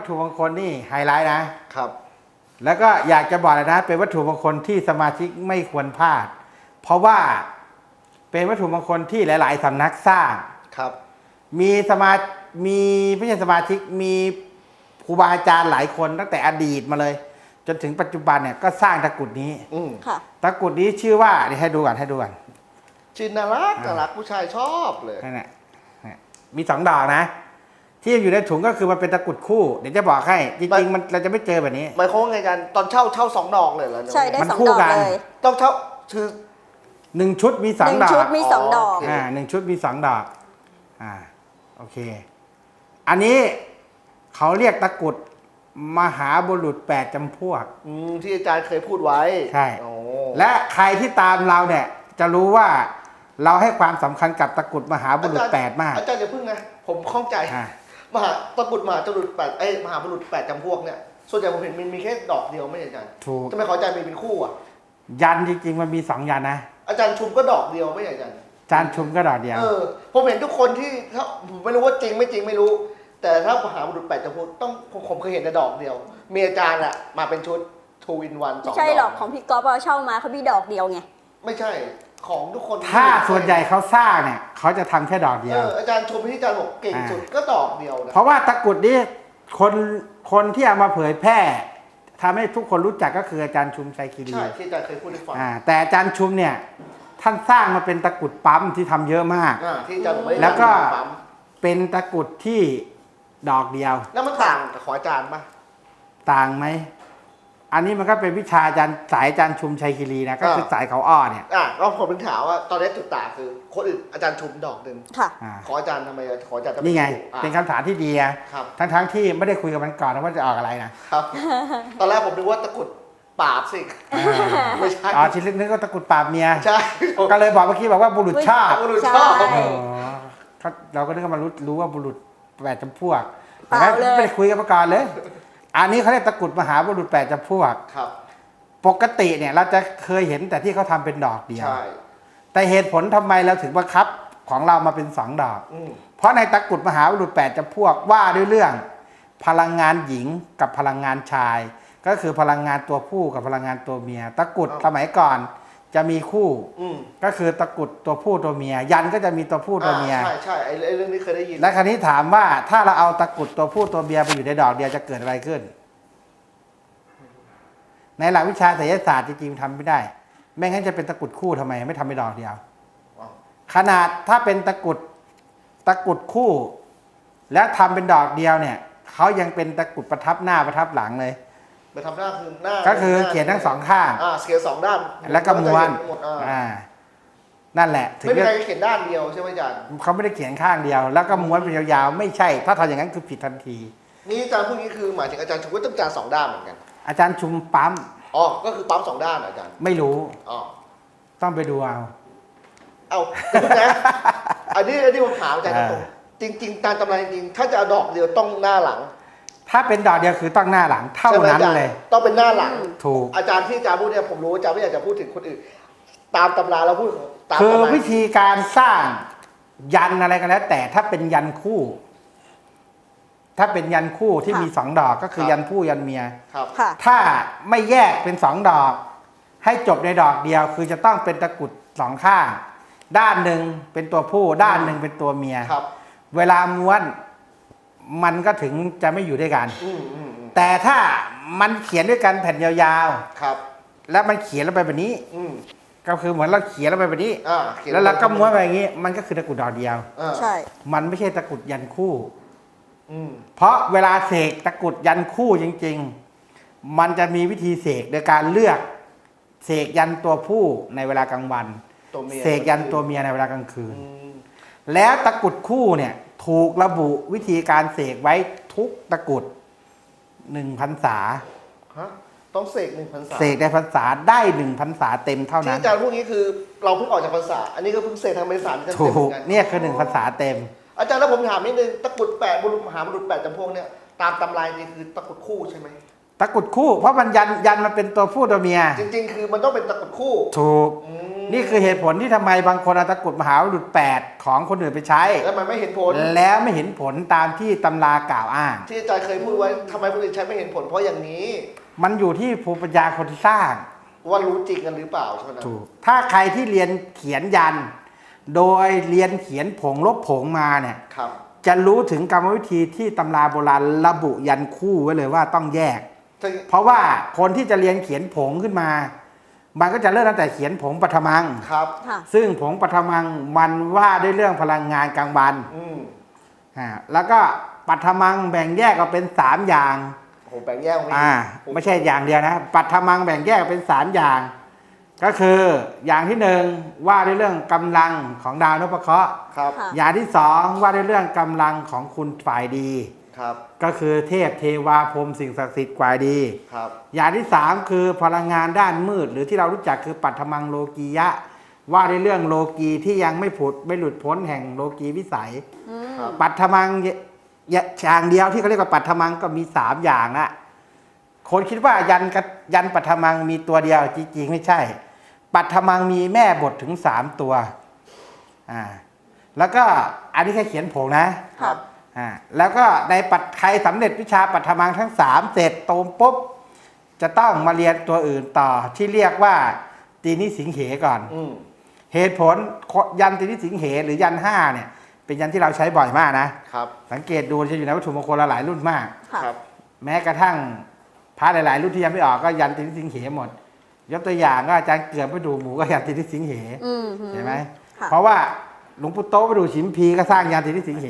วัตถุมงคลนี่ไฮไลท์นะ ครับ แล้วก็อยากจะบอกเลยนะ เป็นวัตถุมงคลที่สมาชิกไม่ควรพลาด เพราะว่าเป็นวัตถุมงคลที่หลาย ๆสำนักสร้าง ครับ มีสมามีไม่ใช่สมาชิกมีครูบาอาจารย์หลายคนตั้งแต่อดีตมาเลย จนถึงปัจจุบันเนี่ยก็สร้างตะกรุดนี้อืมค่ะ ตะกรุดนี้ชื่อว่าเดี๋ยวให้ดูก่อนให้ดูก่อนชื่อน่ารักน่ารักผู้ชายชอบเลยนั่นแหละเนี่ยมีสองดอกนะ ที่อยู่ในถุงก็คือมันเป็นตะกรุดคู่เดี๋ยวจะบอกให้จริงๆมันเราจะไม่เจอแบบนี้ หมายความว่าไงกันตอนเช่าเช่าสองดอกเลยเหรอใช่ได้มันสองคู่ดอกกัน เลยต้องเช่าคือ หนึ่งชุดมีสองหนึ่งดอชุกดมีสองดอกอ๋ออ่าหนึ่งชุดมีสองดอกอ่าโอเค อันนี้เขาเรียกตะกรุดมหาบุรุษแปดจำพวก อืมที่อาจารย์เคยพูดไว้ใช่ โอ้และใครที่ตามเราเนี่ย จะรู้ว่าเราให้ความสำคัญกับตะกรุดมหาบุรุษแปดมาก อาจารย์อย่าพึ่งนะผมข้องใจ อ่า มหาตะกรุดมหาจรุดแปดเอ้ยมหาบุรุษแปดจำพวกเนี่ยส่วนใหญ่ผมเห็นมันมีแค่ดอกเดียวไม่ใช่อาจารย์ถูก ทำไมขออาจารย์มีเป็นคู่อะยันจริงๆมันมีสองยันนะอาจารย์ชุมก็ดอกเดียวไม่ใช่อาจารย์จานชุมก็ดอกเดียว เออผมเห็นทุกคนที่ถ้าผมไม่รู้ว่าจริงไม่จริงไม่รู้ แต่ถ้ามหาบุรุษแปดจำพวกต้องผมผมเคยเห็นแต่ดอกเดียว มีอาจารย์อะมาเป็นชุดทูวินวันสองไม่ใช่หรอกดของพี่ก๊อฟเอาเช่ามาเขามีดอกเดียวไง ไม่ใช่ของทุกคนถ้าส่วนใหญ่เขาสร้างเนี่ยเขาจะทำแค่ดอกเดีเอยวออาจารย์ชมที่อาจารย์บอกเก่งสุดก็ดอกเดียวนะเพราะว่าตะกรุดนี้คนคนที่เอามาเผยแพร่ทำให้ทุกคนรู้จักก็คืออาจารย์ชุมชัยคีรีใช่ที่อาจารย์เคยพูดให้ฟังอ่าแต่อาจารย์ชุมเนี่ยท่านสร้างมาเป็นตะกรุดปั๊มที่ทำเยอะมาก อ่าที่อาจารย์บอกไม่ได้แล้วก็ปั๊มเป็นตะกรุดที่ดอกเดียวแล้วมันต่างกับของอาจารย์ปะต่างไหม อันนี้มันก็เป็นวิชาอาจารย์สายอาจารย์ชุมชัยคีรีนะก็คืออ่าสายเขาอ้อเนี่ยอะก็ผมเป็นถามว่าตอนนี้จุดต่างคือคนอื่นอาจารย์ชุมดอกหนึ่งค่ะ อ่าของอาจารย์ทำไมของอาจารย์จะม่นี่ไงถูกอะ เป็นคำถามที่ดีนะครับ ทั้งทั้งๆที่ไม่ได้คุยกับมันก่อนนะว่าจะออกอะไรนะครับ ตอนแรกผมนึกว่าตะกรุดปราบสิไม่ใช่อ๋อชิ้นลึกนึกว่าตะกรุดปราบเมียใช่ก็เลยบอกเมื่อกี้บอกว่าบุรุษชาติบุรุษชอบ ใช่ อ๋อเขาเราก็นึกว่ามารู้รู้ว่าบุรุษแปดจำพวกเปล่าแต่เลย ไม่ได้คุยกันมาก่อนเลย อันนี้เขาเรียกตะกรุดมหาบุรุษแปดจำพวก ครับ ปกติเนี่ยเราจะเคยเห็นแต่ที่เขาทำเป็นดอกเดียว ใช่ แต่เหตุผลทำไมเราถึงบังคับของเรามาเป็นสองดอก อืมเพราะในตะกรุดมหาบุรุษแปดจำพวกว่าด้วยเรื่อง พลังงานหญิงกับพลังงานชาย ก็คือพลังงานตัวผู้กับพลังงานตัวเมีย ตะกรุดสมัยก่อน จะมีคู่อืมก็คือตะกรุดตัวผู้ตัวเมีย ยันก็จะมีตัวผู้ตัวเมีย อ่าใช่ใช่ไอ้ไอ้เรื่องนี้เคยได้ยินและคราวนี้ถามว่าถ้าเราเอาตะกรุดตัวผู้ตัวเมียไปอยู่ในดอกเดียวจะเกิดอะไรขึ้น ในหลักวิชาไสยศาสตร์จริงๆทำไม่ได้ ไม่งั้นจะเป็นตะกรุดคู่ทำไม ไม่ทำเป็นดอกเดียวว้าวขนาดถ้าเป็นตะกรุดตะกรุดคู่ แล้วทำเป็นดอกเดียวเนี่ยเขายังเป็นตะกรุดประทับหน้าประทับหลังเลย ไปทำหน้าคือหน้าก็คือเขียนทั้งสองข้าง อ่าเขียนสองด้านแล้วก็ม้วนหมดอ่าอ่านั่นแหละถึงไม่มีจะใครเขียนด้านเดียวใช่ไหมอาจารย์เขาไม่ได้เขียนข้างเดียว แล้วก็ม้วนเป็นยาวๆไม่ใช่ ถ้าทำอย่างนั้นคือผิดทันที นี่อาจารย์พวกนี้คือหมายถึงอาจารย์ชุมก็ต้องการสองด้านเหมือนกันอาจารย์ชุมปั๊มอ๋อก็คือปั๊มสองด้านเหรออาจารย์ไม่รู้อ๋อต้องไปดูเอา เอาเดี๋ยวนะอันนี้อันนี้ผมถามอาจารย์ตอ่ารงๆจริง ๆ ตามตำราจริงๆถ้าจะเอาดอกเดียวต้องหน้าหลัง ถ้าเป็นดอกเดียวคือต้องหน้าหลังเท่าใช่ไหมนั้นอาจารเลย ต้องเป็นหน้าหลัง ถูก อาจารย์ที่อาจารย์พูดเนี่ยผมรู้อาจารย์ไม่อยากจะพูดถึงคนอื่น ตามตำราแล้วพูดของตามคือตำราวิธีการสร้างยันอะไรกันแล้ว แต่ถ้าเป็นยันคู่ ถ้าเป็นยันคู่ที่ค่ะมีสองดอกก็คือยันผู้ยันเมียครับค่ะถ้าไม่แยกเป็นสองดอก ให้จบในดอกเดียว คือจะต้องเป็นตะกรุดสองข้าง ด้านหนึ่งเป็นตัวผู้ ด้านหนึ่งเป็นตัวเมียครับเวลาม้วน มันก็ถึงจะไม่อยู่ด้วยกัน อืมอืมอืมแต่ถ้ามันเขียนด้วยกันแผ่นยาวครับ ๆ แล้วมันเขียนลงไปแบบนี้ อืมก็คือเหมือนเราเขียนลงไปแบบนี้ อ่าขียนแล้วเราก็ม้วนไปอย่างนี้ มันก็คือตะกรุดดอกเดียว อ่าใช่ มันไม่ใช่ตะกรุดยันคู่ อืมเพราะเวลาเสกตะกรุดยันคู่จริง ๆ มันจะมีวิธีเสกโดยการเลือกเสกยันตัวผู้ในเวลากลางวัน ตัวเมียเสกยันตัวเมียในเวลากลางคืน อืมแล้วตะกรุดคู่เนี่ย ถูกระบุวิธีการเสกไว้ทุกตะกรุดหนึ่งพรรษาฮะต้องเสกหนึ่งพรรษาเสกในพรรษาได้หนึ่งพรรษาเต็มเท่าที่นั้นอาจารย์พูดนี้คือเราเพิ่งออกจากพรรษา อันนี้ก็เพิ่งเสกทางบริษัทกันถูเต็มเหมืกอนกันเนี่ยคือหนึ่งพรรษาเต็ม อาจารย์แล้วผมถามนิดนึงตะกรุดแปดบุรุษมหาบุรุษแปดจำพวกเนี่ยตามตำรายนี่คือตะกรุดคู่ใช่ไหม ตะกรุดคู่เพราะมันยันยันมันเป็นตัวผู้ตัวเมีย จริง ๆ คือมันต้องเป็นตะกรุดคู่ถูก อืมนี่คือเหตุผลที่ทำไมบางคนเอาตะกรุดมหาบุรุษแปดของคนอื่นไปใช้ แล้วมันไม่เห็นผล แล้วไม่เห็นผลตามที่ตำรากล่าวอ้าง ที่อาจารย์เคยพูดไว้ทำไมคนอื่นใช้ไม่เห็นผลเพราะอย่างนี้ มันอยู่ที่ภูมิปัญญาคนที่สร้าง ว่ารู้จริงกันหรือเปล่าใช่ไหมนะถูก ถ้าใครที่เรียนเขียนยัน โดยเรียนเขียนผงลบผงมาเนี่ย ครับ จะรู้ถึงกรรมวิธีที่ตำราโบราณระบุยันคู่ไว้เลยว่าต้องแยกถ้า เพราะว่าคนที่จะเรียนเขียนผงขึ้นมา มันก็จะเริ่มตั้งแต่เขียนผงปฐมัง ครับ ค่ะ ซึ่งผงปฐมังมันว่าด้วยเรื่องพลังงานกลางวันอืมอ่าแล้วก็ปัทมังแบ่งแยกออกเป็นสามอย่าง โอ้โหแบ่งแยกออกมาอ่าผมไม่ใช่อย่างเดียวนะปัทมังแบ่งแยกออกเป็นสามอย่าง ก็คืออย่างที่หนึ่งว่าด้วยเรื่องกำลังของดาวนพเคราะห์ครับ ค่ะ อย่างที่สองว่าด้วยเรื่องกำลังของคุณฝ่ายดี ครับ ก็คือเทพเทวาพรหมสิ่งศักดิ์สิทธิ์ฝ่ายดี ครับ อย่างที่สามคือพลังงานด้านมืด หรือที่เรารู้จักคือปัทมังโลกียะ ว่าในเรื่องโลกีที่ยังไม่ผุดไม่หลุดพ้นแห่งโลกีวิสัย อืมครับ ปัทมังเยอย่างเดียวที่เขาเรียกว่าปัทมังก็มีสามอย่างละคนคิดว่ายันกับยันปัทมังมีตัวเดียวจริงๆไม่ใช่ ปัทมังมีแม่บทถึงสามตัวอ่าแล้วก็อันนี้แค่เขียนผงนะ ครับ อ่าแล้วก็ในปัดใครสำเร็จวิชาปัทมังทั้งสามเสร็จโตมปุ๊บ จะต้องมาเรียนตัวอื่นต่อที่เรียกว่าตีนิสิงเหก่อนอืมเหตุผลยันตีนิสิงเหหรือยันห้าเนี่ย เป็นยันที่เราใช้บ่อยมากนะครับ สังเกตดูจะอยู่ในวัตถุมงคลหลายรุ่นมากค่ะครับ แม้กระทั่งพระหลาย ๆ รุ่นที่ยังไม่ออกก็ยันตีนิสิงเหหมด ยกตัวอย่างก็อาจารย์เกือบไปดูหมูก็ยันตีนิสิงเหอืมเห็นไหมค่ะเพราะว่าหลวงปู่โตไปดูชิมพีก็สร้างยันตินิสิงเห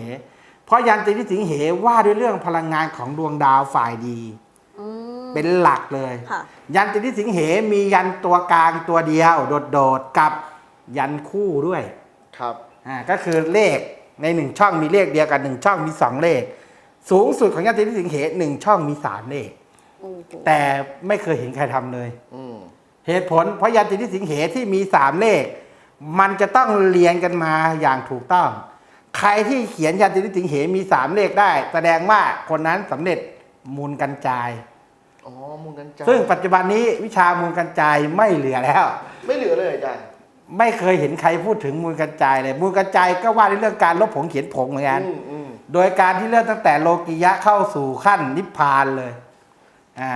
เพราะยันตินิสิงเหว่าด้วยเรื่องพลังงานของดวงดาวฝ่ายดีอืมเป็นหลักเลยค่ะยันตินิสิงเหมียันตัวกลางตัวเดียว โดดๆกับยันคู่ด้วยครับอ่าก็คือเลขในหนึ่งช่องมีเลขเดียวกันหนึ่งช่องมีสองเลข สูงสุดของยันตินิสิงเหหนึ่งช่องมีสามเลขโอ้โหแต่ไม่เคยเห็นใครทำเลยอืมเหตุผลเพราะยันตินิสิงเหที่มีสามเลข มันจะต้องเรียงกันมาอย่างถูกต้อง ใครที่เขียนยันตินิสิงเหมีสามเลขได้ แสดงว่าคนนั้นสำเร็จมูลกันจาย อ๋อมูลกันจาซึ่งปัจจุบันนี้วิชามูลกันจายไม่เหลือแล้ว ไม่เหลือเลยอาจารย์ไม่เคยเห็นใครพูดถึงมูลกันจายเลย มูลกันจายก็ว่าในเรื่องการลบผงเขียนผงเหมือนกันอืมอืมโดยการที่เริ่มตั้งแต่โลกิยะเข้าสู่ขั้นนิพพานเลย อ่า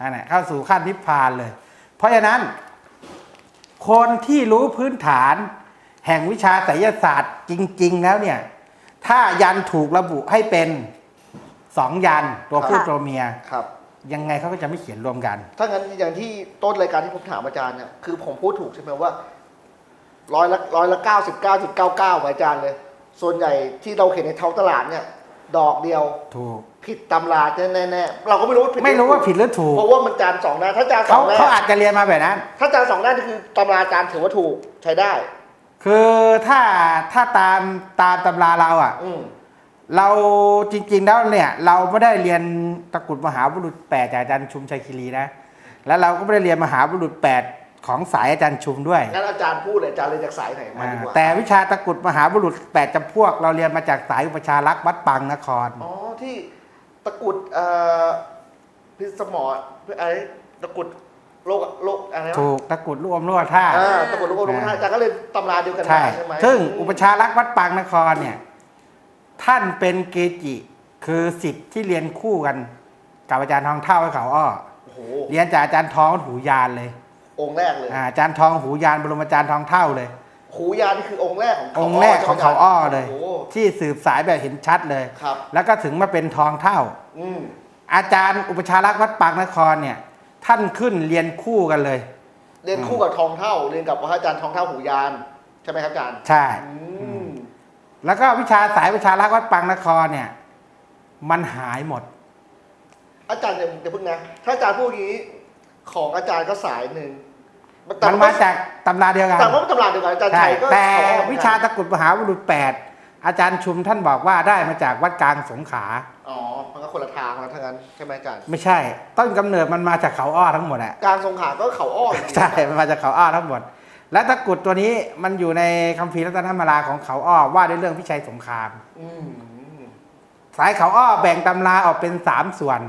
อันนั้นเข้าสู่ขั้นนิพพานเลย เพราะฉะนั้น คนที่รู้พื้นฐาน แห่งวิชาไสยศาสตร์จริง ๆ แล้วเนี่ย ถ้ายันถูกระบุให้เป็นสองยันตัวผู้ค่ะตัวเมีย ครับ ยังไงเขาก็จะไม่เขียนรวมกัน ถ้างั้นอย่างที่ต้นรายการที่ผมถามอาจารย์เนี่ยคือผมพูดถูกใช่ไหมว่าร้อยละร้อยละเก้าสิบเก้าจุดเก้าเก้าอาจารย์เลย ส่วนใหญ่ที่เราเห็นในท้องตลาดเนี่ย ดอกเดียวถูกผิดตำราแน่ๆเราก็ไม่รู้ว่าผิดไม่รู้ว่าผิดหรือถูก เพราะว่ามันจานสองด้านถ้าจานสเขาองด้าเขานอาจจะเรียนมาแบบนั้น ถ้าจานสองด้านนี่คือตำราจารย์ถือว่าถูกใช้ได้ คือถ้าถ้าตามตามตำราเราอะ อืมเราจริงๆแล้วเนี่ย เราไม่ได้เรียนตะกรุดมหาบุรุษแปดจากอาจารย์ชุมชัยคีรีนะ แล้วเราก็ไม่ได้เรียนมหาบุรุษแปดของสายอาจารย์ชุมด้วยงั้นอาจารย์พูดเลยอาจารย์เรียนจากสายไหนมาอ่าดีกว่าแต่วิชาตะกรุดมหาบุรุษแปดจำพวก เราเรียนมาจากสายอุปชารักษ์วัดปังนคร อ๋อที่ตะกรุดเอ่อพิสมออะไรตะกรุด โลกโลกอะไรนะถูกตะกรุดลูกอมนวดท่าอ่าตะกรุดโลกโลกท่าอาจารย์ก็เลยตำราเดียวกันใช่มาใช่ไหมซึ่งอุปชารักษ์วัดปังนครเนี่ย ท่านเป็นเกจิ คือสิทธิ์ที่เรียนคู่กัน กับอาจารย์ทองเท่าให้เขาอ้อโอ้โหเรียนจากอาจารย์ทองหูยานเลยองค์แรกเลยอาอาจารย์ทองหูยานบรมอาจารย์ทองเท่าเลยขูยานี่คือองค์แรกของเขาองค์แรกของเขาอ้อเลย โอ้โห ที่สืบสายแบบเห็นชัดเลย ครับ แล้วก็ถึงมาเป็นทองเท่า อืมอาจารย์อุปชารักษ์วัดปากนครเนี่ย ท่านขึ้นเรียนคู่กันเลย เรียนคู่กับทองเท่า เรียนกับพระอาจารย์ทองเท่าหูยาน ใช่ไหมครับอาจารย์ใช่ อืมแล้วก็วิชาสายวิชารักษ์วัดปางนครเนี่ย มันหายหมด อาจารย์เดี๋ยวเดี๋ยวพึ่งนะ ถ้าอาจารย์พูดอย่างนี้ของอาจารย์ก็สายหนึ่งแต่มันมาจากตำราเดียวกันแต่ว่าตำราเดียวกันอาจารย์ใช่ชัยก็แต่เขออกวิชาตะกรุดมหาบุรุษแปดอาจารย์ชุมท่านบอกว่าได้มาจากวัดกลางสงขลาอ๋อมัน ก็คนละทางแล้วทั้งนั้นใช่ไหมอาจารย์ไม่ใช่ ต้นกำเนิดมันมาจากเขาอ้อทั้งหมดอะการทรงขาก็เขาอ้ออยู่ดีใช่ มันมาจากเขาอ้อทั้งหมด และตะกรุดตัวนี้มันอยู่ในคัมภีร์รัตนธรรมราของเขาอ้อว่าด้วยเรื่องพิชัยสงคราม อืมสายเขาอ้อแบ่งตำราออกเป็นสามส่วน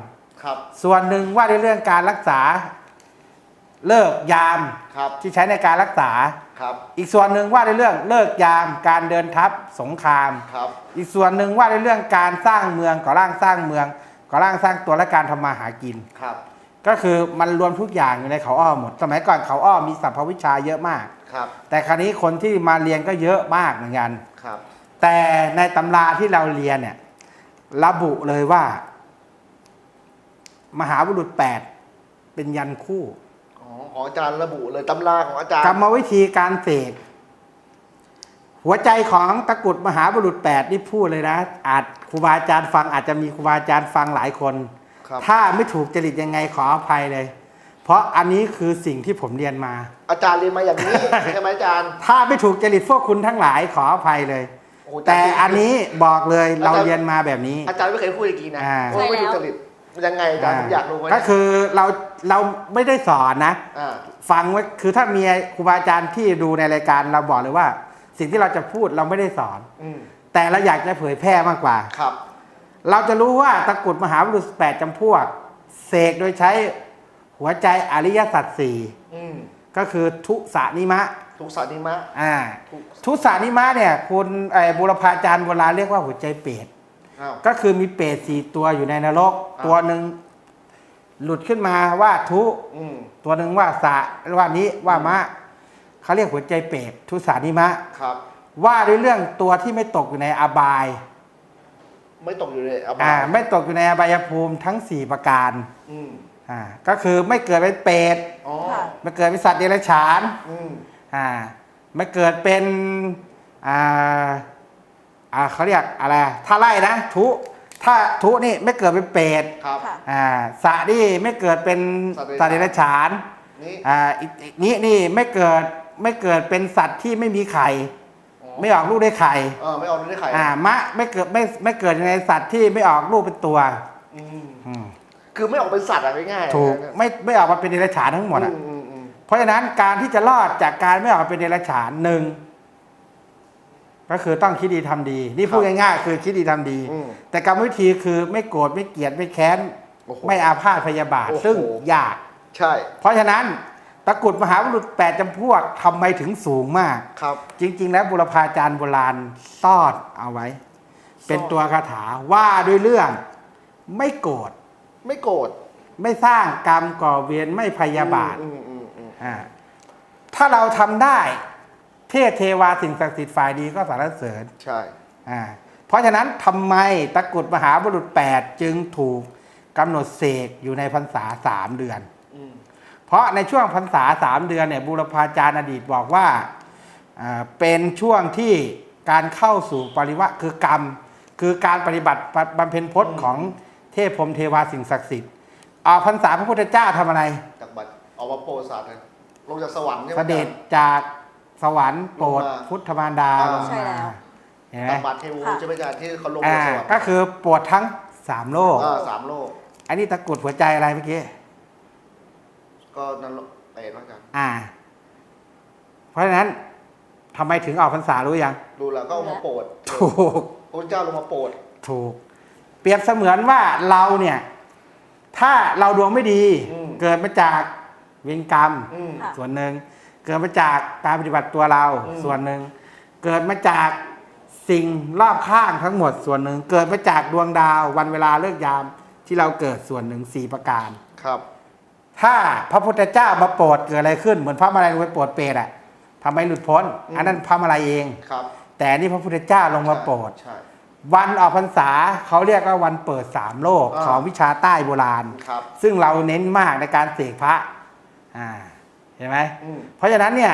ครับ ส่วนหนึ่งว่าด้วยเรื่องการรักษา เลิกยามครับที่ใช้ในการรักษา ครับอีกส่วนหนึ่งว่าด้วยเรื่องเลิกยามการเดินทัพสงคราม ครับอีกส่วนหนึ่งว่าด้วยเรื่องการสร้างเมืองก่อร่างสร้างเมืองก่อร่างสร้างตัวและการทำมาหากิน ครับก็คือมันรวมทุกอย่างอยู่ในเขาอ้อหมด สมัยก่อนเขาอ้อมีสัพพวิชาเยอะมาก ครับแต่คราวนี้คนที่มาเรียนก็เยอะมากเหมือนกัน ครับแต่ในตำราที่เราเรียนเนี่ย ระบุเลยว่า มหาบุรุษแปดเป็นยันคู่อ๋อ ของอาจารย์ระบุเลยตำราของอาจารย์กรรมวิธีการเสกหัวใจของตะกรุดมหาบุรุษแปดนี่พูดเลยนะ อาจครูบาอาจารย์ฟังอาจจะมีครูบาอาจารย์ฟังหลายคนครับถ้าไม่ถูกจริตยังไงขออภัยเลย เพราะอันนี้คือสิ่งที่ผมเรียนมา อาจารย์เรียนมาอย่างนี้ใช่ไหมอาจารย์ ถ้าไม่ถูกจริตพวกคุณทั้งหลายขออภัยเลยโอ้อาจารย์แต่อันนี้บอกเลยอาจารย์เราเรียนมาแบบนี้ อาจารย์ไม่เคยพูดอย่างนี้นะอ่าว่าไม่ถูกจริต ยังไงอาจารย์ผมอยากรู้ไว้ก็คือเราเราไม่ได้สอนนะอ่าฟังไว้คือถ้ามีครูบาอาจารย์ที่ดูในรายการเราบอกเลยว่า สิ่งที่เราจะพูดเราไม่ได้สอน อืมแต่เราอยากจะเผยแพร่มากกว่า ครับ เราจะรู้ว่าตะกรุดมหาบุรุษแปดจำพวก เสกโดยใช้หัวใจอริยสัจสี่อืมก็คือทุสานิมะทุกสานิมะอ่าทุกทุสานิมะเนี่ยคุณไอ้บุรพาจารย์โบราณเรียกว่าหัวใจเปรต อ้าว ก็คือมีเปรตสี่ตัวอยู่ในนรก อ่า ตัวหนึ่งหลุดขึ้นมาว่าทุอืมตัวหนึ่งว่าสะว่านี้ว่ามะเขาเรียกหัวใจเปรตทุสานิมะ ครับ ว่าด้วยเรื่องตัวที่ไม่ตกอยู่ในอบายไม่ตกอยู่เลยเอาอ่ามาไม่ตกอยู่ในอบายภูมิทั้ง 4 ประการอืมอ่าก็คือไม่เกิดเป็นเปรตอ๋อค่ะ ไม่เกิดเป็นสัตว์เดรัจฉานอืมอ่าไม่เกิดเป็นอ่า อ่าเขาเรียกอะไร ถ้าไล่นะทุถ้าทุนี่ไม่เกิดเป็นเปรตครับ ค่ะ อ่าสะนี่ไม่เกิดเป็นสัสัตตว์ว์เดเดรัรัจจฉาฉานนนี่อ่าอีกอีกนี่นี่ไม่เกิดไม่เกิดเป็นสัตว์ที่ไม่มีไข่อ๋อไม่ออกลูกได้ไข่เออไม่เอาได้ไข่อ่ามะไม่เกิดไม่ไม่เกิดในสัตว์ที่ไม่ออกลูกเป็นตัวอืมอืมคือไม่ออกเป็นสัตว์อะง่ายๆถูกนะไม่ไม่ออกมาเป็นเดรัจฉานทั้งหมดอะ อือืมอืมเพราะฉะนั้นการที่จะรอดจากการไม่ออกมาเป็นเดรัจฉานหนึ่ง ก็คือต้องคิดดีทำดี นี่พูดง่ายๆคือคิดดีทำดีอืมแต่กรรมวิธีคือไม่โกรธไม่เกลียดไม่แค้นโอ้โหไม่อาฆาตพยาบาทโอ้โหซึ่งยากใช่ เพราะฉะนั้นตะกรุดมหาบุรุษแปดจำพวกทำไมถึงสูงมากครับ จริง ๆ แล้วบุรพาจารย์โบราณซ่อนเอาไว้ เป็นตัวคาถาว่าด้วยเรื่องไม่โกรธไม่โกรธไม่สร้างกรรมก่อเวรไม่พยาบาทอืมอืมอืมอ่าถ้าเราทำได้ เทพเทวาสิ่งศักดิ์สิทธิ์ฝ่ายดีก็สรรเสริญใช่อ่าเพราะฉะนั้นทำไมตะกรุดมหาบุรุษแปดจึงถูกกำหนดเสกอยู่ในพรรษาสามเดือนอืมเพราะในช่วงพรรษาสามเดือนเนี่ยบูรพาจารย์อดีตบอกว่าอ่าเป็นช่วงที่การเข้าสู่ปริวะคือกรรม คือการปฏิบัติบำเพ็ญพจน์ของเทพพรหมเทวาสิ่งศักดิ์สิทธิ์ออกพรรษาพระพุทธเจ้าทำอะไรจากบัตรออกมาโปรดสัตว์เลยลงจากสวรรค์ใช่ไหมเสด็จจาก สวรรค์โปรดลงมาพุทธมารดาอ่า ลงใช่มาแล้วเห็นไหมจากบัตรเทวูค่ะ ใช่ไหมอาจารย์ที่เขาลงอ่าจากสวรรค์ก็คือโปรดทั้งสามโลก อ่าสามโลก อันนี้ตะกรุดหัวใจอะไรเมื่อกี้ ก็นั่นโลกเปรตว่ากันอ่า เพราะฉะนั้นทำไมถึงออกพรรษารู้ยัง ดูแล้วก็เอามาโปรดถูก พระเจ้าลงมาโปรด ถูก เปรียบเสมือนว่าเราเนี่ย ถ้าเราดวงไม่ดี อืม เกิดมาจากเวรกรรม อืม ค่ะ ส่วนหนึ่ง เกิดมาจากการปฏิบัติตัวเราอืมส่วนหนึ่ง เกิดมาจากสิ่งรอบข้างทั้งหมดส่วนหนึ่ง เกิดมาจากดวงดาววันเวลาเลิกยามที่เราเกิดส่วนหนึ่งสี่ประการ ครับ ถ้าพระพุทธเจ้ามาโปรดเกิดอะไรขึ้นเหมือนพระมาลัยลงไปโปรดเปรตอะทำไมหลุดพ้นอืมอันนั้นพระมาลัยเองครับ แต่นี่พระพุทธเจ้าลงมาโปรดใช่วันออกพรรษาเขาเรียกว่าวันเปิดสามโลกอ่าของวิชาใต้โบราณครับซึ่งเราเน้นมากในการเสกพระอ่า เห็นไหมอืมเพราะฉะนั้นเนี่ย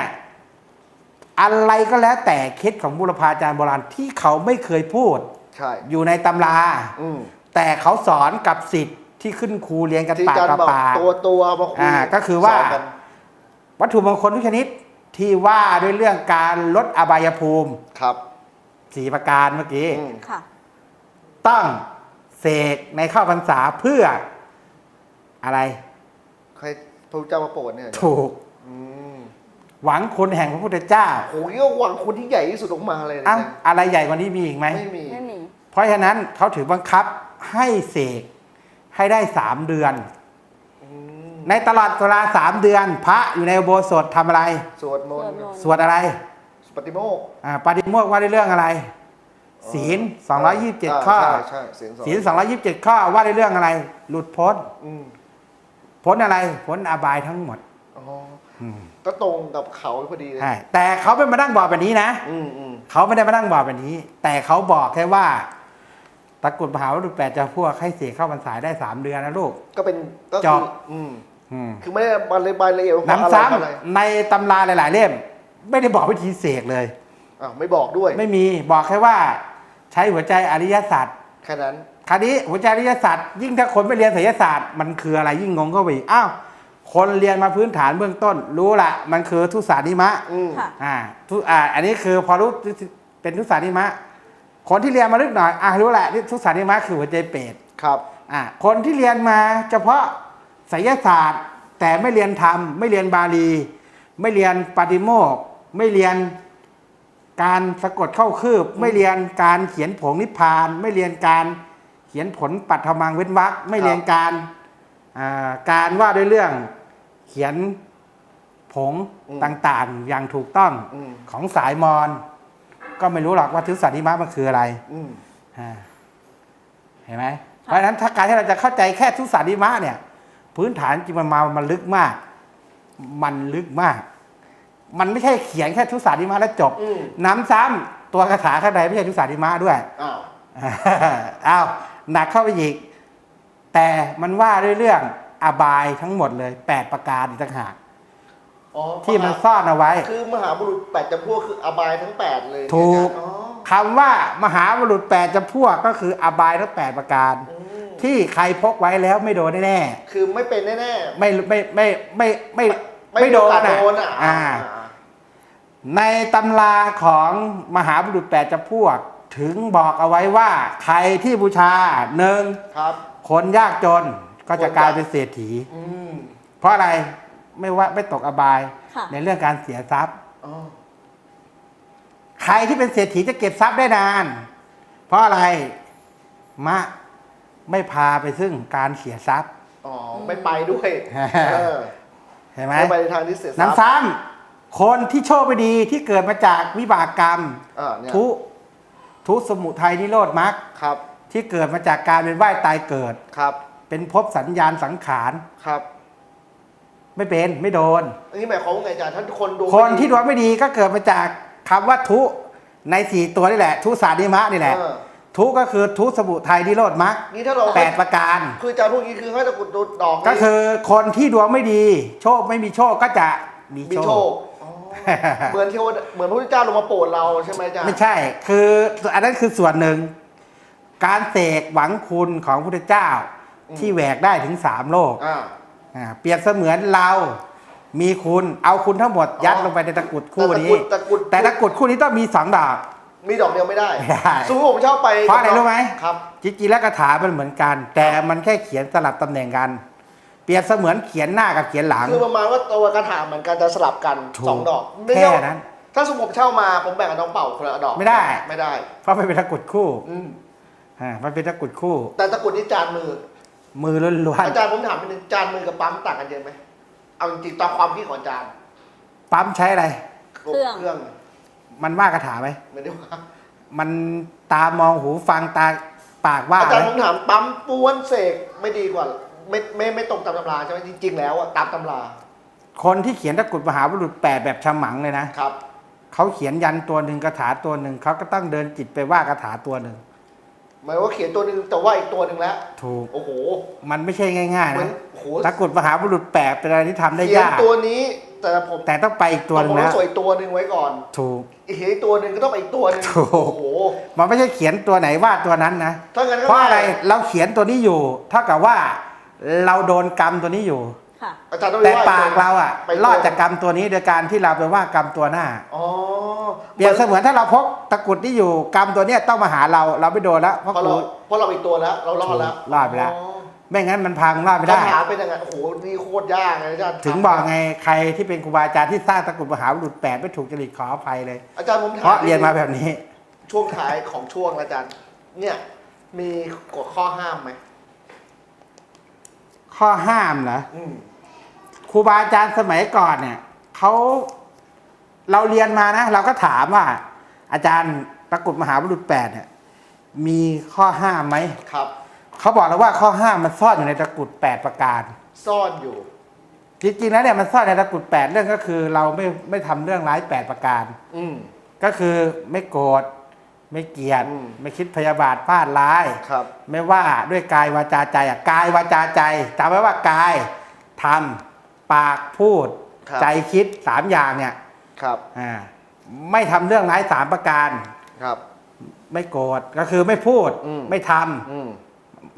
อะไรก็แล้วแต่เคล็ดของบุรพาจารย์โบราณที่เขาไม่เคยพูดใช่อยู่ในตำราอืมแต่เขาสอนกับสิทธิ์ที่ขึ้นครูเรียนกันที่ปากอาจารต่อย์บอกปากตัวตัวมาคุยอ่าก็คือว่าสนกันวัตถุมงคลทุกชนิดที่ว่าด้วยเรื่องการลดอบายภูมิครับสี่ประการเมื่อกี้อืมค่ะต้องเสกในเข้าพรรษาเพื่ออะไร ใครพระพุทธเจ้ามาโปรดเนี่ยถูกอืม หวังคุณแห่งพระพุทธเจ้าโอ้ยก็หวังคนที่ใหญ่ที่สุดออกมาเลยนะอ้าวอะไรใหญ่กว่านี้มีอีกไหมไม่มี ไม่มี เพราะฉะนั้นเขาถือบังคับให้เสกให้ได้สามเดือนอืมในตลอดเวลาสามเดือน พระอยู่ในอุโบสถทำอะไร สวดมนต์สวดมนต์ สวดอะไรปฏิโมกข์ อ่าปาฏิโมกข์ว่าด้วยเรื่องอะไร ศีล227 ข้อ ใช่ใช่ศีลสองศีล227 ข้อว่าด้วยเรื่องอะไร หลุดพ้นอืมพ้นอะไรพ้นอบายทั้งหมด อ๋ออืม ก็ตรงกับเขาพอดีเลยใช่แต่เขาไม่มานั่งบอกแบบนี้นะอืมอืมเขาไม่ได้มานั่งบอกแบบนี้ แต่เขาบอกแค่ว่าตะกรุดมหาวัตถุแปดจะพวกให้เสียเข้าพรรษาได้สามเดือนนะลูก ก็เป็นก็จคืบออืมอืมคือไม่ได้บรรยายละเอียดว่าเพราะอะไรน้ำซ้เพราะอะไรำในตำราหลาย ๆ เล่ม ไม่ได้บอกวิธีเสกเลย อ้าวไม่บอกด้วยไม่มีบอกแค่ว่า ใช้หัวใจอริยสัจแค่นั้น คราวนี้หัวใจอริยสัจยิ่งถ้าคนไม่เรียนไสยศาสตร์มันคืออะไรยิ่งงงเข้าไปอีกอ้าว คนเรียนมาพื้นฐานเบื้องต้น รู้ละมันคือทุสานิมะอืมค่ะอ่าทุอ่าอันนี้คือพอรู้เป็นทุสานิมะ คนที่เรียนมาลึกหน่อยอะรู้แหละนี่ทุสานิมะคือหัวใจเปรตครับอ่าคนที่เรียนมาเฉพาะไสยศาสตร์ แต่ไม่เรียนธรรม ไม่เรียนบาลี ไม่เรียนปาฏิโมกข์ไม่เรียนการสะกดเข้าคืบ ไม่เรียนการเขียนผงนิพพาน ไม่เรียนการเขียนผลปัทมังเว้นวรรคไม่เรียนการอ่าการว่าด้วยเรื่อง เขียนผงอืมต่างๆ อย่างถูกต้องอืม ของสายมอญก็ไม่รู้หรอกว่าทุสานิมะมันคืออะไรอืม อ่าเห็นไหมเพราะฉะนั้นถ้าการที่เราจะเข้าใจแค่ทุสานิมะเนี่ย พื้นฐานจริงมันมามันลึกมาก มันลึกมาก มันไม่ใช่เขียนแค่ทุสานิมะแล้วจบ อืม น้ำซ้ำตัวคาถาข้างในไม่ใช่ทุสานิมะด้วย อ้าวอ้าวหนักเข้าไปอีก แต่มันว่าด้วยเรื่อง อบายทั้งหมดเลยแปดประการอีกต่างหากอ๋อที่มันซ่อนเอาไว้ คือมหาบุรุษแปดจำพวกคืออบายทั้งแปดเลยถูก อ๋อคำว่ามหาบุรุษแปดจำพวกก็คืออบายทั้งแปดประการ อืมที่ใครพกไว้แล้วไม่โดนแน่คือไม่เป็นแน่ๆไม่ไม่ไม่ไม่ไม่ๆไม่โดนโอกาสอะโดนอะอ่า ในตำราของมหาบุรุษแปดจำพวก ถึงบอกเอาไว้ว่า ใครที่บูชาหนึ่งครับ คนยากจน ก็จะกลายเป็นเศรษฐี อืมเพราะอะไรไม่ว่าไม่ตกอบายค่ะ ในเรื่องการเสียทรัพย์ อ๋อใครที่เป็นเศรษฐีจะเก็บทรัพย์ได้นาน เพราะอะไรมะไม่พาไปซึ่งการเสียทรัพย์ อ๋อไม่ไปด้วยเออเห็นไหม ไม่ไปในทางที่เสียทรัพย์ น้ำซ้ำคนที่โชคไม่ดีที่เกิดมาจากวิบากกรรม อ่าเนี่ย ทุทุสมุทัยนิโรธมรรคครับที่เกิดมาจากการเป็นว่ายตายเกิด ครับ เป็นภพสัญญาณสังขาร ครับไม่เป็นไม่โดน อันนี้หมายความว่าไงอาจารย์ท่านคนดูคนที่ดวงไม่ดีก็เกิดมาจากคำว่าทุในสี่ตัวนี่แหละ ทุสานิมะนี่แหละเออทุก็คือทุสมุทัยนิโรธมรรคนี่ถ้าเราแปดประการ คืออาจารย์พวกนี้คือให้ตะกรุดดูดอกนี่ก็คือคนที่ดวงไม่ดี โชคไม่มีโชคก็จะมีมีโชโชคคอ๋อเหมือนเทวดาเหมือนพระพุทธเจ้าลงมาโปรดเราใช่ไหมอาจารย์ไม่ใช่ คืออันนั้นคือส่วนหนึ่ง การเสกหวังคุณของพระพุทธเจ้า ที่แหวกได้ถึงสามโลกอ่าอ่าเปรียบเสมือนเรา มีคุณเอาคุณทั้งหมดยัดลงไปในตะกรุดคู่นี้ ตะกรุดแต่ตะกรุดคู่นี้ต้องมีสองดอกมีดอกเดียวไม่ได้ไม่ได้ สมมติผมเช่าไปเพราะอะไรรู้ไหมครับจริงๆแล้วคาถามันเหมือนกัน แต่มันแค่เขียนสลับตำแหน่งกัน เปรียบเสมือนเขียนหน้ากับเขียนหลัง คือประมาณว่าตัวกระถางเหมือนกันจะสลับกันถูกสองดอกแค่นั้นถ้าสมมติผมเช่ามาผมแบ่งกับน้องเป่าคนละดอกไม่ได้ ไม่ได้ เพราะมันเป็นตะกรุดคู่อืมอ่ามันเป็นตะกรุดคู่ แต่ตะกรุดนี่จานมือ มือล้วนอาจารย์ผมถามนิดนึงจานมือกับปั๊มต่างกันเยอะไหมเอาจริงๆตามความคิดของอาจารย์ๆปั๊มใช้อะไร เครื่อง เครื่องมันว่าคาถาไหมไม่ได้ว่ามันตามองหูฟังตาปากว่าอาไหจารย์มผมถามปั๊มป้วนเสกไม่ดีกว่าไม่ไม่ไม่ตรงตามตำราใช่ไหมจริง ๆ แล้วอะตามตำราคนที่เขียนตะกรุดมหาบุรุษแปดแบบฉมังเลยนะครับ เขาเขียนยันตัวหนึ่งคาถาตัวหนึ่งเขาก็ต้องเดินจิตไปว่าคาถาตัวหนึ่ง หมายว่าเขียนตัวหนึ่งแต่ว่าอีกตัวหนึ่งแล้วถูก โอ้โห มันไม่ใช่ง่ายเหๆมือนนะโอ้โหตะกรุดมหาบุรุษแปดเป็นอะไรที่ทำได้เขียนยาก ตัวนี้ แต่ผมแต่ต้องไปอีกตัวหนึงผมนะต้องสวยตัวหนึ่งไว้ก่อนถูก อีกอีกตัวหนึ่งก็ต้องไปอีกตัวหนึ่งถูก โอ้โห มันไม่ใช่เขียนตัวไหนวาดตัวนั้นนะ ถ้างั้นก็เพราะอะไรด้เราเขียนตัวนี้อยู่เท่ากับว่าเราโดนกรรมตัวนี้อยู่ ค่ะ อาจารย์ต้องไปแต่ไหว้ ปากเราอะไปรอดจากกรรมตัวนี้โดยการที่เราไปว่ากรรมตัวหน้า อ๋อเปรียบเสมือนถ้าเราพกตะกรุดที่อยู่กรรมตัวเนี้ยต้องมาหาเราเราไม่โดนแล้วเพราะเพราะกูเราเพราะเราอีกตัวแล้วเรารอดแล้วรอดไปแล้ว ไม่งั้นมันพังรอดไม่ได้ คำถามเป็นยังไงโอ้โหนี่โคตรยากเลยอาจารย์ถึงบอกไงใครที่เป็นครูบาอาจารย์ที่สร้างตะกรุดมหาบุรุษแปดไม่ถูกจริตขออภัยเลย อาจารย์ผมถามเพราะเรียนมาแบบนี้ ช่วงท้ายของช่วงอาจารย์ เนี่ยมีกฎข้อห้ามไหมข้อห้ามนะอืม ครูบาอาจารย์สมัยก่อนเนี่ยเขาเราเรียนมานะ เราก็ถามว่า อาจารย์ตะกรุดมหาบุรุษแปดเนี่ยมีข้อห้ามไหมครับ เขาบอกแล้วว่าข้อห้ามมันซ่อนอยู่ในตะกรุดแปดประการ ซ่อนอยู่ จริงๆแล้วเนี่ยมันซ่อนในตะกรุดแปดเรื่องก็คือ เราไม่ไม่ทำเรื่องร้ายแปดประการ อืมก็คือไม่โกรธไม่เกลียดอืมไม่คิดพยาบาทพลาดร้ายครับ ไม่ว่าด้วยกายวาจาใจอะกายวาจาใจจำไว้ว่ากายทำ ปากพูด ครับ ใจคิดสามอย่างเนี่ยครับอ่าไม่ทำเรื่องร้ายสามประการ ครับ ไม่โกรธก็คือไม่พูดอืม ไม่ทำอืม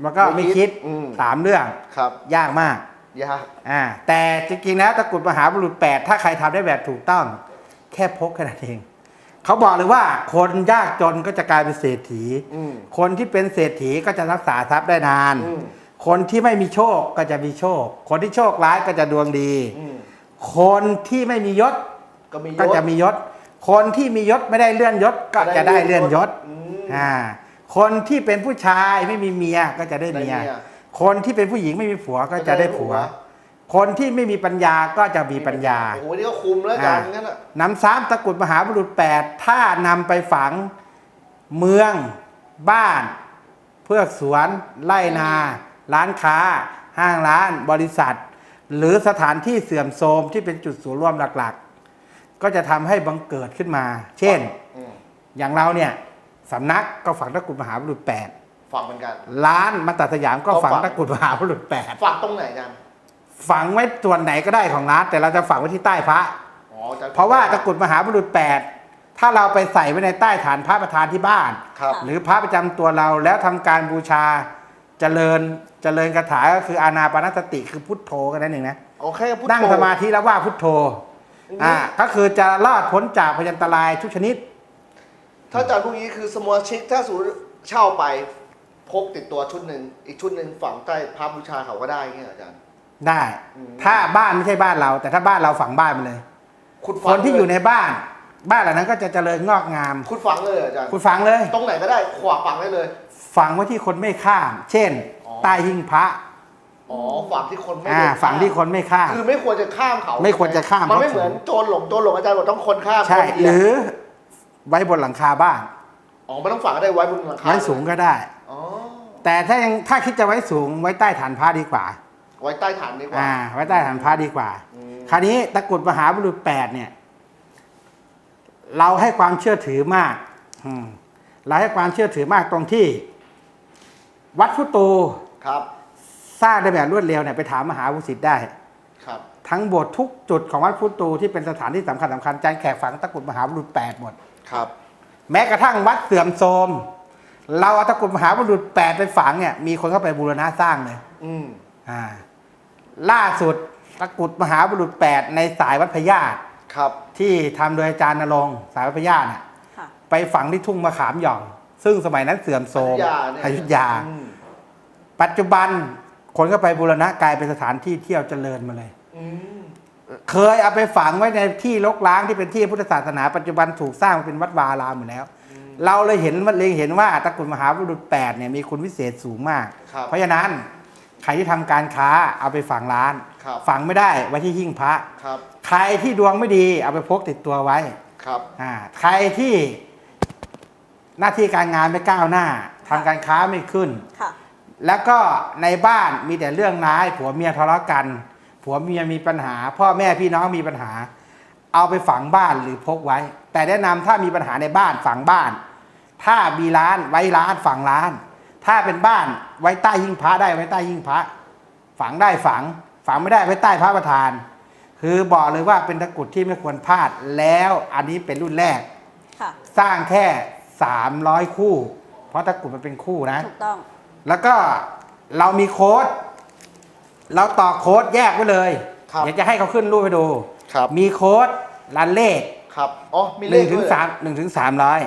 แล้วก็ไม่ไม่คิคิดดอืม สามเรื่องครับยากมากยาก อ่าแต่จริงๆแล้วตะกรุดมหาบุรุษแปดถ้าใครทำได้แบบถูกต้อง แค่พกแค่นั้นเองเขาบอกเลยว่าคนยากจนก็จะกลายเป็นเศรษฐี อืมคนที่เป็นเศรษฐีก็จะรักษาทรัพย์ได้นาน อืม คนที่ไม่มีโชคก็จะมีโชค คนที่โชคร้ายก็จะดวงดีอืมคนที่ไม่มียศก็มียศก็จะมียศ คนที่มียศไม่ได้เลื่อนยศก็จะได้เลื่อนยศอืมอ่าคนที่เป็นผู้ชายไม่มีเมียก็จะได้ได้เมียเมีย คนที่เป็นผู้หญิงไม่มีผัวก็จะได้ผัว คนที่ไม่มีปัญญาก็จะมีปัญญาโอ้โหนี่ก็คุมแล้วอาจารย์งั้นอะนำซ้ำตะกรุดมหาบุรุษแปดถ้านำไปฝังเมืองบ้าน เพื่อสวนไร่นา ร้านค้า ห้างร้าน บริษัท หรือสถานที่เสื่อมโทรมที่เป็นจุดศูนย์รวมหลักๆ ก็จะทำให้บังเกิดขึ้นมา เช่นอืมอย่างเราเนี่ยสำนักก็ฝังตะกรุดมหาบุรุษแปดฝังเหมือนกัน ร้านมัตตสยามก็ก็ฝัฝังงตะกรุดมหาบุรุษแปดฝังตรงไหนอาจารย์ฝังไว้ส่วนไหนก็ได้ของร้าน แต่เราจะฝังไว้ที่ใต้พระอ๋ออาจารย์เพราะว่าตะกรุดมหาบุรุษแปดถ้าเราไปใส่ไว้ในใต้ฐานพระประธานที่บ้านครับหรือพระประจำตัวเราแล้วทำการบูชา เจริญเจริญคาถาก็คืออานาปานสติคือพุทโธกันนั่นเองนะโอเคพุทโธนั่งสมาธิแล้วว่าพุทโธอืมอ่าก็คือจะรอดพ้นจากพยันตรายทุกชนิด ถ้าอาจารย์พวกนี้คือสมาชิกถ้าสูเช่าไปพกติดตัวชุดหนึ่งอีกชุดหนึ่งฝังใต้พระบูชาเขาก็ได้เงี้ยอาจารย์ได้อืมถ้าบ้านไม่ใช่บ้านเรา แต่ถ้าบ้านเราฝังบ้านไปเลยคุณคฝังนที่อยู่ในบ้าน บ้านเหล่านั้นก็จะเจริญงอกงาม คุณฝังเลยเหรออาจารย์คุณฝังเลย ตรงไหนก็ได้ขวาฝังได้เลย ฝังไว้ที่คนไม่ข้ามเช่น อ๋อ ใต้หิ้งพระอ๋อฝังที่คนไม่อ่าเดินฝังที่คนไม่ข้ามคือไม่ควรจะข้ามเขาไม่ควรจะข้าม มันไม่เขาเหมือนโจรหลงโจรหลงอาจารย์บอกต้องคนข้ามใช่ คนเหยีหยบรือไว้บนหลังคาบ้านอ๋อไม่ต้องฝังก็ได้ไว้บนหลังคาไว้สูงก็ได้ อ๋อแต่ถ้ายังถ้าคิดจะไว้สูงไว้ใต้ฐานพระดีกว่า ไว้ใต้ฐานดีกว่า อ่า ไว้ใต้ฐานพระดีกว่า อืม คราวนี้ตะกรุดมหาบุรุษแปดเนี่ย เราให้ความเชื่อถือมากอืมเราให้ความเชื่อถือมากตรงที่ วัดพุตูครับ สร้างได้แบบรวดเร็วเนี่ยไปถามมหาวุสิทธิ์ได้ ครับ ทั้งโบสถ์ทุกจุดของวัดพุตูที่เป็นสถานที่สำคัญสำคัญจานแขกฝังตะกรุดมหาบุรุษแปดหมด ครับ แม้กระทั่งวัดเสื่อมโทรมเราเอาตะกรุดมหาบุรุษแปดไปฝังเนี่ยมีคนเข้าไปบูรณะสร้างเลยอืมอ่า ล่าสุดตะกรุดมหาบุรุษแปดในสายวัดพญาตครับ ที่ทำโดยอาจารย์นรงค์สายวัดพญาตน่ะค่ะ ไปฝังที่ทุ่งมะขามหย่อง ซึ่งสมัยนั้นเสื่อมโทรมอยุธยาเนี่ยอยุธยาอืมปัจจุบันคนก็ไปบูรณะกลายเป็นสถานที่เที่ยวเจริญมาเลยอืมเคยเอาไปฝังไว้ในที่รกร้างที่เป็นที่พุทธศาสนา ปัจจุบันถูกสร้างมาเป็นวัดวาอารามหมดแล้ว เราเลยเห็นว่าเลยเห็นว่าตะกรุดมหาบุรุษแปดเนี่ยมีคุณวิเศษสูงมากครับเพราะฉะนั้นใครที่ทำการค้าเอาไปฝังร้านครับฝังไม่ได้ไว้ที่หิ้งพระครับใครที่ดวงไม่ดีเอาไปพกติดตัวไว้ครับอ่าใครที่ หน้าที่การงานไม่ก้าวหน้าทำการค้าไม่ขึ้น ค่ะ แล้วก็ในบ้านมีแต่เรื่องร้าย ผัวเมียทะเลาะกัน ผัวเมียมีปัญหา พ่อแม่พี่น้องมีปัญหา เอาไปฝังบ้านหรือพกไว้ แต่แนะนำถ้ามีปัญหาในบ้านฝังบ้าน ถ้ามีร้านไว้ร้านฝังร้าน ถ้าเป็นบ้านไว้ใต้หิ้งพระได้ไว้ใต้หิ้งพระ ฝังได้ฝัง ฝังไม่ได้ไว้ใต้พระประธาน คือบอกเลยว่าเป็นตะกรุดที่ไม่ควรพลาดแล้วอันนี้เป็นรุ่นแรก ค่ะ สร้างแค่ 300 คู่ เพราะตะกรุดมันเป็นคู่นะ ถูกต้อง แล้วก็เรามีโค้ด เราต่อโค้ดแยกไว้เลย ครับเดี๋ยวจะให้เขาขึ้นรูปให้ดู ครับ มีโค้ดรันเลขครับอ๋อมีหเลนึ่ขงถึงด้วยสามหนึ่งถึงสามร้อย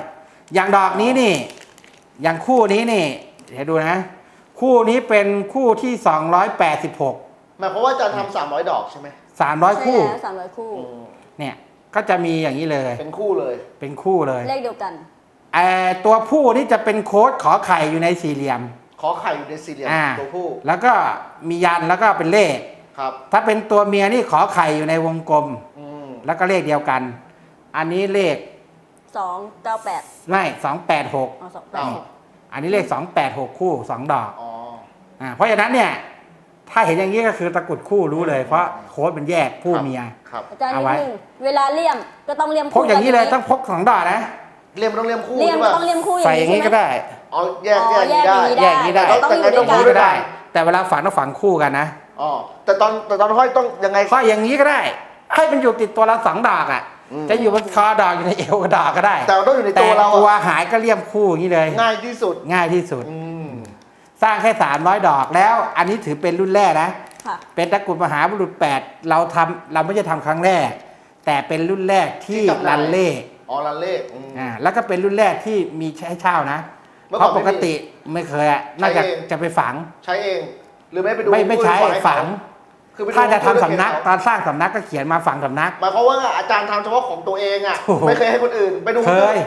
อย่างดอกนี้นี่ อย่างคู่นี้นี่ เดี๋ยวดูนะ คู่นี้เป็นคู่ที่สองร้อยแปดสิบหกหมายความว่าอาจารย์ทำสามร้อยดอกใช่ไหมสามร้อยใช่คู่แล้วสามร้อยคู่อืมเนี่ยก็จะมีอย่างนี้เลย เป็นคู่เลย เป็นคู่เลย เลขเดียวกัน เอ่อตัวผู้นี่จะเป็นโค้ดขอไข่อยู่ในสี่เหลี่ยม ขอไข่อยู่ในสี่เหลี่ยมอ่า ตัวผู้แล้วก็มียันแล้วก็เป็นเลข ครับ ถ้าเป็นตัวเมียนี่ขอไข่อยู่ในวงกลม อืมแล้วก็เลขเดียวกัน อันนี้เลขสองเก้าแปดไม่สองแปดหกเอาสองแปอ้าดวอันนี้เลขสองแปดหกคู่สองดอกอ๋อ อ่าเพราะฉะนั้นเนี่ยถ้าเห็นอย่างนี้ก็คือตะกรุดคู่รู้เลย เพราะโค้ดมันแยกผู้ครับเมีย ครับ อาจารย์เอานิดไว้นึงเวลาเลี่ยมก็ต้องเลี่ยมพกอย่างนี้เลยแบบต้องพกสองดอกนะ เลี่ยมต้องเลี่ยมคู่เลี่ยมใช่ก็ป่ะต้องเลี่ยมคู่ใส่อย่างนี้ก็ได้ อ๋อแยกอ๋อแยกอย่างนี้ได้ แยกอย่างนี้ได้ได้ต้องอยู่ด้วยแต่กัต้นองก็ได้ แต่เวลาฝังต้องฝังคู่กันนะอ๋อแต่ตอนแต่ตอนห้อยต้องยังไงเพราะอย่างนี้ก็ได้ ให้มันอยู่ติดตัวเราสองดอกอะ อืมจะอยู่บนคอดอกอยู่ในเอวกระดอกก็ได้แต่มันต้องอยู่ในตัวเราแต่ตัวอะหายก็เลี่ยมคู่อย่างนี้เลย ง่ายที่สุด ง่ายที่สุด อืม สร้างแค่300ดอกแล้ว อันนี้ถือเป็นรุ่นแรกนะ ค่ะ เป็นตะกรุดมหาบุรุษ 8 เราทำเราไม่ใช่ทำครั้งแรก แต่เป็นรุ่นแรกที่ที่จำหน่ายรันเล่ อ๋อรันเลขอืม อ่าแล้วก็เป็นรุ่นแรกที่มีให้เช่านะ เมื่อเพก่อนราะปกติไม่เคยอะน่าจะใช้เอง จะไปฝังใช้เอง หรือไม่ไปดูไม่ไม่ใช้ผู้ที่ฝัง คือไปดูถ้าจะทำผู้สำนักเขียตอนสร้างสำนักก็เขียนมาฝังสำนัก หมายความว่าอาจารย์ทำเฉพาะของตัวเองอะ โอ้โห ไม่เคยให้คนอื่น ไปดูเคย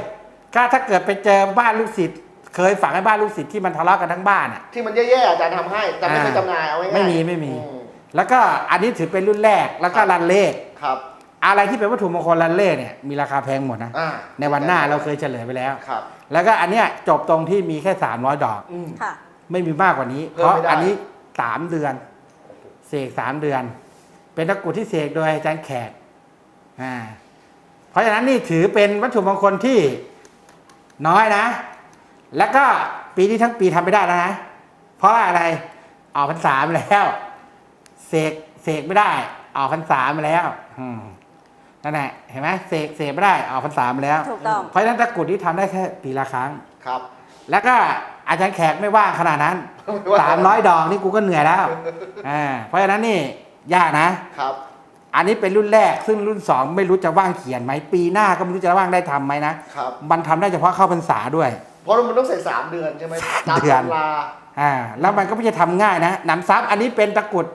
ก็ถ้าเกิดไปเจอบ้านลูกศิษย์เคยฝังให้บ้านลูกศิษย์ที่มันทะเลาะกันทั้งบ้านอะ ที่มันแย่ๆอาจารย์ทำให้ แต่ไม่เคยอ่าจำหน่ายเอาง่ายๆไม่มีไม่มี อืแล้วก็อันนี้ถือเป็นรุ่นแรกแล้วก็รันเล่ครับ อะไรที่เป็นวัตถุมงคลรันเล่เนี่ยมีราคาแพงหมดนะ อ่าในวันหน้าเราเคยเฉลยไปแล้ว ครับ แล้วก็อันเนี้ยจบตรงที่มีแค่300ดอก อืม ค่ะ ไม่มีมากกว่านี้ เพิ่เพมราะไม่ได้ อันนี้ 3 เดือนเสกสามเดือน เป็นตะกรุดที่เสกโดยอาจารย์แขกอ่าเพราะฉะนั้นนี่ถือเป็นวัตถุมงคลที่น้อยนะ แล้วก็ปีนี้ทั้งปีทำไม่ได้แล้วนะ เพราะว่าอะไรออกพรรษามาแล้วเสกเสกไม่ได้ ออกพรรษามาแล้ว อืม นั่นแหละเห็นไหมเสกเสกไม่ได้ออกพรรษามาแล้ว ถูกต้อง เพราะฉะนั้นตะกรุดที่ทำได้แค่ปีละครั้ง ครับ แล้วก็อาจารย์แขกไม่ว่างขนาดนั้นไม่ว่าง สามร้อยดอกนี่กูก็เหนื่อยแล้วอ่าเพราะฉะนั้นนี่ยากนะ ครับ อันนี้เป็นรุ่นแรกซึ่งรุ่นสองไม่รู้จะว่างเขียนไหมปีหน้าก็ไม่รู้จะว่างได้ทำไหมนะครับ มันทำได้เฉพาะเข้าพรรษาด้วย เพราะมันต้องใส่สามเดือนใช่ไหมตามเดือน ตำราอ่าแล้วมันก็ไม่ใช่ทำง่ายนะหนำซ้ำอันนี้เป็นตะกรุด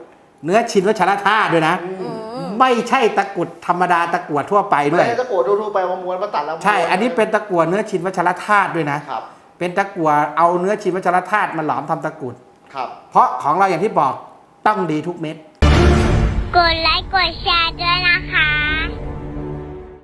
เนื้อชินวัชรธาตุด้วยนะ อืม ไม่ใช่ตะกรุดธรรมดาตะกรวดทั่วไปไม่ด้วยใช่ตะโกวดทั่วๆไปมาม้วนมาตัดแล้วม้วใช่ อันนี้เป็นตะกรวดเนื้อชินวัชรธาตุด้วยนะ ครับ เป็นตะกรวดเอาเนื้อชินวัชรธาตุมาหลอมทำตะกรุด ครับ เพราะของเราอย่างที่บอกต้องดีทุกเม็ด กดไลค์กดแชร์ด้วยนะคะ